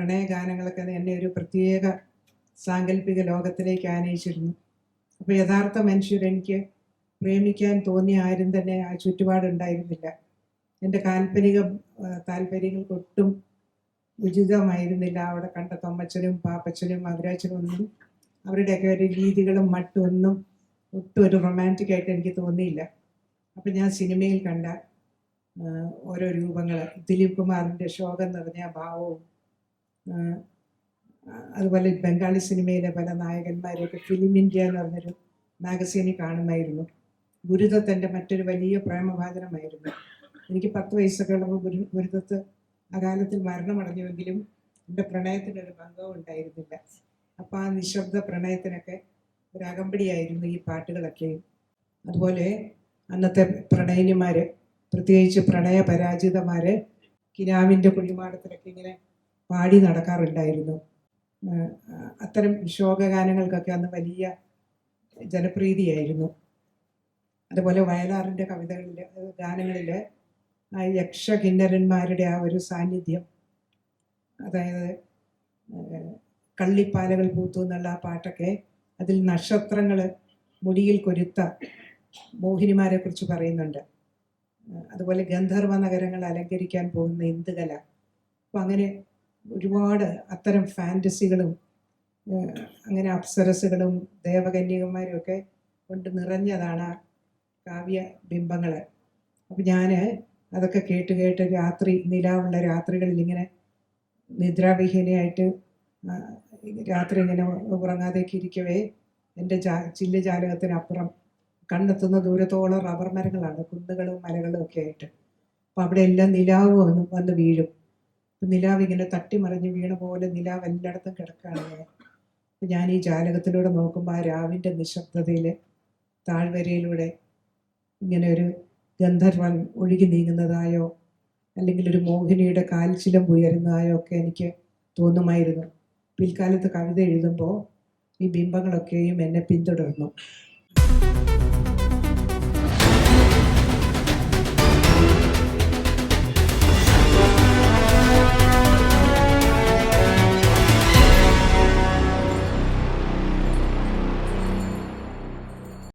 പ്രണയഗാനങ്ങളൊക്കെ എന്നെ ഒരു പ്രത്യേക സാങ്കല്പിക ലോകത്തിലേക്ക് ആനയിച്ചിരുന്നു. അപ്പോൾ യഥാർത്ഥ മനുഷ്യർ എനിക്ക് പ്രേമിക്കാൻ തോന്നിയ ആരും തന്നെ ആ ചുറ്റുപാടുണ്ടായിരുന്നില്ല. എന്റെ കാൽപ്പനിക താല്പര്യങ്ങൾക്കൊട്ടും ഉചിതമായിരുന്നില്ല. അവിടെ കണ്ട തൊമ്മച്ചനും പാപ്പച്ചനും മധുരാച്ചനും ഒന്നും അവരുടെയൊക്കെ ഒരു രീതികളും മറ്റൊന്നും ഒട്ടും ഒരു റൊമാന്റിക് ആയിട്ട് എനിക്ക് തോന്നിയില്ല. അപ്പം ഞാൻ സിനിമയിൽ കണ്ട ഓരോ രൂപങ്ങൾ ദിലീപ് കുമാറിന്റെ ശോകം നിറഞ്ഞ ഭാവവും അതുപോലെ ബംഗാളി സിനിമയിലെ പല നായകന്മാരെയൊക്കെ ഫിലിം ഇന്ത്യ എന്ന് പറഞ്ഞൊരു മാഗസീനിൽ കാണുമായിരുന്നു. ഗുരുദത്തന്റെ മറ്റൊരു വലിയ പ്രേമഭാചനമായിരുന്നു എനിക്ക് പത്ത് വയസ്സൊക്കെ ഉള്ളപ്പോൾ ഗുരു ഗുരുദത്ത് അകാലത്തിൽ മരണമടഞ്ഞുവെങ്കിലും എന്റെ പ്രണയത്തിനൊരു ഭംഗവും ഉണ്ടായിരുന്നില്ല. അപ്പം ആ നിശബ്ദ പ്രണയത്തിനൊക്കെ ഒരു അകമ്പടിയായിരുന്നു ഈ പാട്ടുകളൊക്കെയും അതുപോലെ അന്നത്തെ പ്രണയിനിമാർ പ്രത്യേകിച്ച് പ്രണയ പരാജിതമാർ കിനാവിന്റെ കുഴിമാടത്തിലൊക്കെ ഇങ്ങനെ പാടി നടക്കാറുണ്ടായിരുന്നു. അത്തരം ശോകഗാനങ്ങൾക്കൊക്കെ അന്ന് വലിയ ജനപ്രീതിയായിരുന്നു. അതുപോലെ വയലാറിന്റെ കവിതകളിലെ ഗാനങ്ങളിൽ ആ യക്ഷകിന്നരന്മാരുടെ ആ ഒരു സാന്നിധ്യം. അതായത് കള്ളിപ്പാലകൾ പൂത്തു എന്നുള്ള ആ പാട്ടൊക്കെ അതിൽ നക്ഷത്രങ്ങൾ മുടിയിൽ കൊരുത്ത മോഹിനിമാരെ കുറിച്ച് പറയുന്നുണ്ട്. അതുപോലെ ഗന്ധർവ നഗരങ്ങൾ അലങ്കരിക്കാൻ പോകുന്ന ഇന്ദുകല. അപ്പം അങ്ങനെ ഒരുപാട് അത്തരം ഫാന്റസികളും അങ്ങനെ അപ്സരസുകളും ദേവകന്യകന്മാരും ഒക്കെ കൊണ്ട് നിറഞ്ഞതാണ് ആ കാവ്യ ബിംബങ്ങൾ അപ്പം ഞാൻ അതൊക്കെ കേട്ട് കേട്ട് രാത്രി നിലാവുള്ള രാത്രികളിൽ ഇങ്ങനെ നിദ്രാവിഹീനയായിട്ട് രാത്രി ഇങ്ങനെ ഉറങ്ങാതേക്ക് ഇരിക്കവേ എന്റെ ജാ ചില്ല് ജാലകത്തിനപ്പുറം കണ്ണെത്തുന്ന ദൂരത്തോളം റബ്ബർ മരങ്ങളാണ് കുന്നുകളും മലകളും ഒക്കെ ആയിട്ട്. അപ്പം അവിടെ എല്ലാം നിലാവ് വന്ന് വന്ന് വീഴും. നിലാവ് ഇങ്ങനെ തട്ടിമറിഞ്ഞ് വീണ പോലെ നിലാവ് എല്ലായിടത്തും കിടക്കുകയാണ്. ഞാൻ ഈ ജാലകത്തിലൂടെ നോക്കുമ്പോൾ ആ രാവിന്റെ നിശബ്ദതയിൽ താഴ്വരയിലൂടെ ഇങ്ങനെ ഒരു ഗന്ധർവൻ ഒഴുകി നീങ്ങുന്നതായോ അല്ലെങ്കിൽ ഒരു മോഹിനിയുടെ കാൽച്ചിലം ഉയരുന്നതായോ ഒക്കെ എനിക്ക് തോന്നുമായിരുന്നു. പിൽക്കാലത്ത് കവിത എഴുതുമ്പോൾ ഈ ബിംബങ്ങളൊക്കെയും എന്നെ പിന്തുടർന്നു.